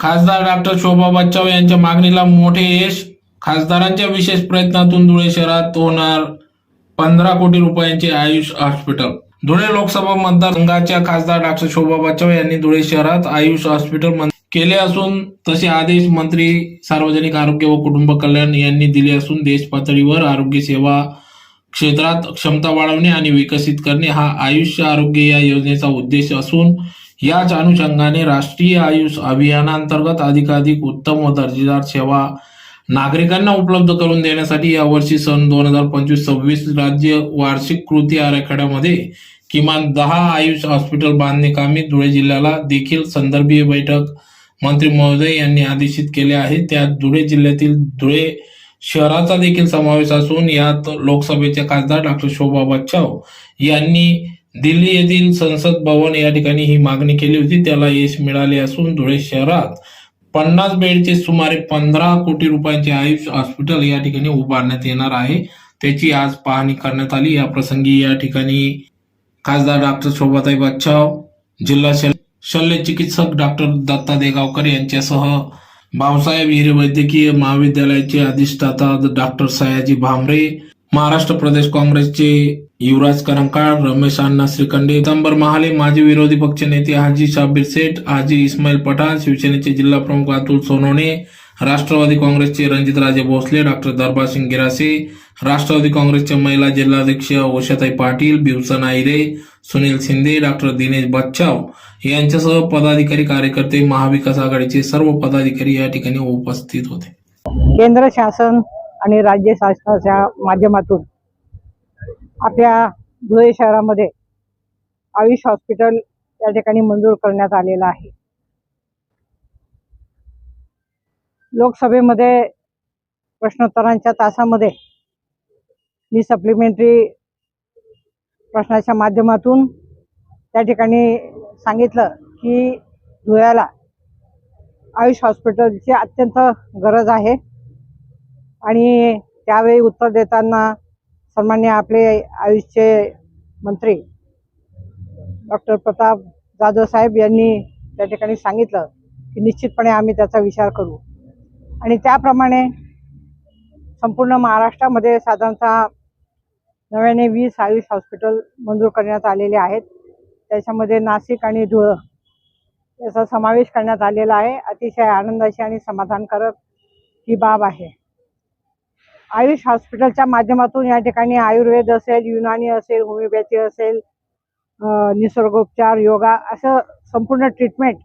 खासदार डॉक्टर शोभा बच्चाव यांच्या मागणीला मोठे यश. खासदारांच्या विशेष प्रयत्नातून धुळे शहरात होणार पंधरा कोटी रुपयांचे आयुष हॉस्पिटल. धुळे लोकसभा मतदारसंघाच्या खासदार डॉक्टर शोभा बच्चाव यांनी धुळे शहरात आयुष हॉस्पिटल केले असून तसे आदेश मंत्री सार्वजनिक आरोग्य व कुटुंब कल्याण यांनी दिले असून देश पातळीवर आरोग्य सेवा क्षेत्रात क्षमता वाढवणे आणि विकसित करणे हा आयुष्य आरोग्य या योजनेचा उद्देश असून याच अनुषंगाने राष्ट्रीय आयुष अभियानांतर्गत अधिकाधिक उत्तम व दर्जेदार सेवा नागरिकांना उपलब्ध करून देण्यासाठी यावर्षी सन दोन हजार पंचवीस सव्वीस राज्य वार्षिक कृती आराखड्यामध्ये किमान दहा आयुष हॉस्पिटल बांधणे कामी धुळे जिल्ह्याला देखील संदर्भीय बैठक मंत्री महोदय यांनी आदेशित केले आहे त्यात धुळे जिल्ह्यातील धुळे शहराचा देखील समावेश असून यात लोकसभेचे खासदार डॉक्टर शोभा बच्चाव यांनी दिल्ली येथील संसद भवन या ठिकाणी ही मागणी केली होती. त्याला यश मिळाले असून धुळे शहरात पन्नास बेडचे सुमारे पंधरा कोटी रुपयांचे आयुष हॉस्पिटल या ठिकाणी उभारण्यात येणार आहे. त्याची आज पाहणी करण्यात आली. या प्रसंगी या ठिकाणी खासदार डॉक्टर शोभाताई बच्चाव जिल्हा शल्य चिकित्सक डॉक्टर दत्ता देगावकर यांच्यासह बाबासाहेब हिरे वैद्यकीय महाविद्यालयाचे अधिष्ठाता डॉक्टर सयाजी भामरे महाराष्ट्र प्रदेश काँग्रेसचे युवराज करंकाळ रमेश अण्णा श्रीखंडे दंबर महाले माजी विरोधी पक्ष नेते हाजी शाबीर शेठ हाजी इस्माईल पठाण शिवसेनेचे जिल्हा प्रमुख अतुल सोनवणे राष्ट्रवादी काँग्रेसचे रणजितराजे भोसले डॉक्टर दरबारसिंग गिरासे राष्ट्रवादी काँग्रेसचे महिला जिल्हाध्यक्ष उषाताई पाटील भिवसन आहिरे सुनील शिंदे डॉक्टर दिनेश बच्चाव यांच्यासह पदाधिकारी कार्यकर्ते महाविकास आघाडीचे सर्व पदाधिकारी या ठिकाणी उपस्थित होते. केंद्र शासन आणि राज्य शासनाच्या माध्यमातून आपल्या धुळे शहरामध्ये आयुष हॉस्पिटल या ठिकाणी मंजूर करण्यात आलेलं आहे. लोकसभेमध्ये प्रश्नोत्तरांच्या तासामध्ये मी सप्लिमेंटरी प्रश्नाच्या माध्यमातून त्या ठिकाणी सांगितलं की धुळ्याला आयुष हॉस्पिटलची अत्यंत गरज आहे. आणि त्यावेळी उत्तर देताना सन्मान्य आपले आयुषचे मंत्री डॉक्टर प्रताप जाधव साहेब यांनी त्या ठिकाणी सांगितलं की निश्चितपणे आम्ही त्याचा विचार करू. आणि त्याप्रमाणे संपूर्ण महाराष्ट्रामध्ये साधारणतः नव्याने वीस आयुष हॉस्पिटल मंजूर करण्यात आलेले आहेत. त्याच्यामध्ये नाशिक आणि धुळं याचा समावेश करण्यात आलेला आहे. अतिशय आनंदाची आणि समाधानकारक ही बाब आहे. आयुष हॉस्पिटलच्या माध्यमातून या ठिकाणी आयुर्वेद असेल युनानी असेल होमिओपॅथी असेल निसर्गोपचार योगा असं संपूर्ण ट्रीटमेंट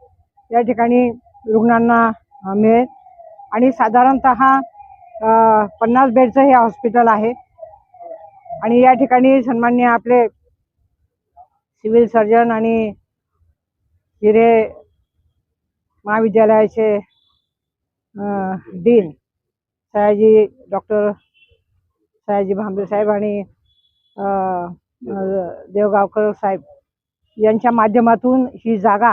या ठिकाणी रुग्णांना मिळेल. आणि साधारणत पन्नास बेडचं हे हॉस्पिटल आहे. आणि या ठिकाणी सन्मान्य आपले सिव्हिल सर्जन आणि हिरे महाविद्यालयाचे डीन सयाजी डॉक्टर सयाजी भांबरे साहेब आणि देवगावकर साहेब यांच्या माध्यमातून ही जागा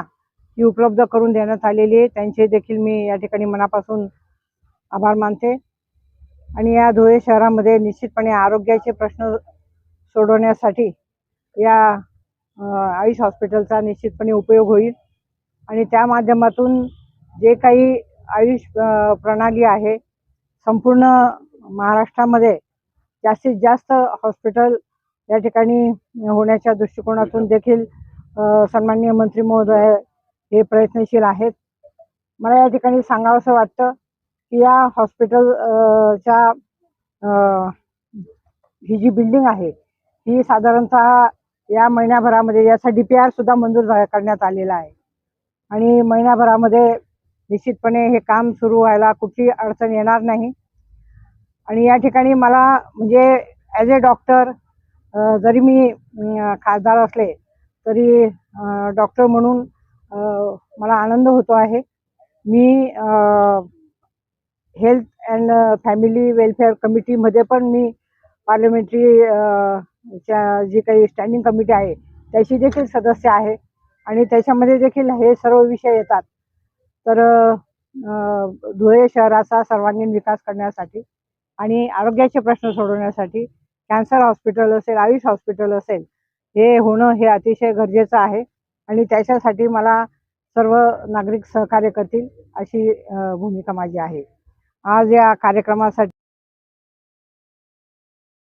ही उपलब्ध करून देण्यात आलेली आहे. त्यांचे देखील मी या ठिकाणी मनापासून आभार मानते. आणि या धुळे शहरामध्ये निश्चितपणे आरोग्याचे प्रश्न सोडवण्यासाठी या आयुष हॉस्पिटलचा निश्चितपणे उपयोग होईल. आणि त्या माध्यमातून जे काही आयुष प्रणाली आहे संपूर्ण महाराष्ट्रामध्ये जास्तीत जास्त हॉस्पिटल या ठिकाणी होण्याच्या दृष्टिकोनातून देखील सन्माननीय मंत्री महोदय हे प्रयत्नशील आहेत. मला या ठिकाणी सांगावंसं वाटतं की या हॉस्पिटल च्या ही जी बिल्डिंग आहे ही साधारणतः या महिन्याभरामध्ये याचा डी पी आर सुद्धा मंजूर झा- करण्यात आलेला आहे. आणि महिन्याभरामध्ये निश्चितपणे हे काम सुरू व्हायला कुठली अडचण येणार नाही. आणि या ठिकाणी मला म्हणजे ॲज ए डॉक्टर जरी मी खासदार असले तरी डॉक्टर म्हणून मला आनंद होतो आहे. मी हेल्थ अँड फॅमिली वेलफेअर कमिटीमध्ये पण मी पार्लमेंटरी च्या जी काही स्टँडिंग कमिटी आहे त्याची देखील सदस्य आहे. आणि त्याच्यामध्ये देखील हे सर्व विषय येतात. तर धुळे शहराचा सर्वांगीण विकास करण्यासाठी आणि आरोग्याचे प्रश्न सोडवण्यासाठी कॅन्सर हॉस्पिटल असेल आयुष हॉस्पिटल असेल हे होणं हे अतिशय गरजेचं आहे. आणि त्याच्यासाठी मला सर्व नागरिक सहकार्य करतील अशी भूमिका माझी आहे. आज या कार्यक्रमासाठी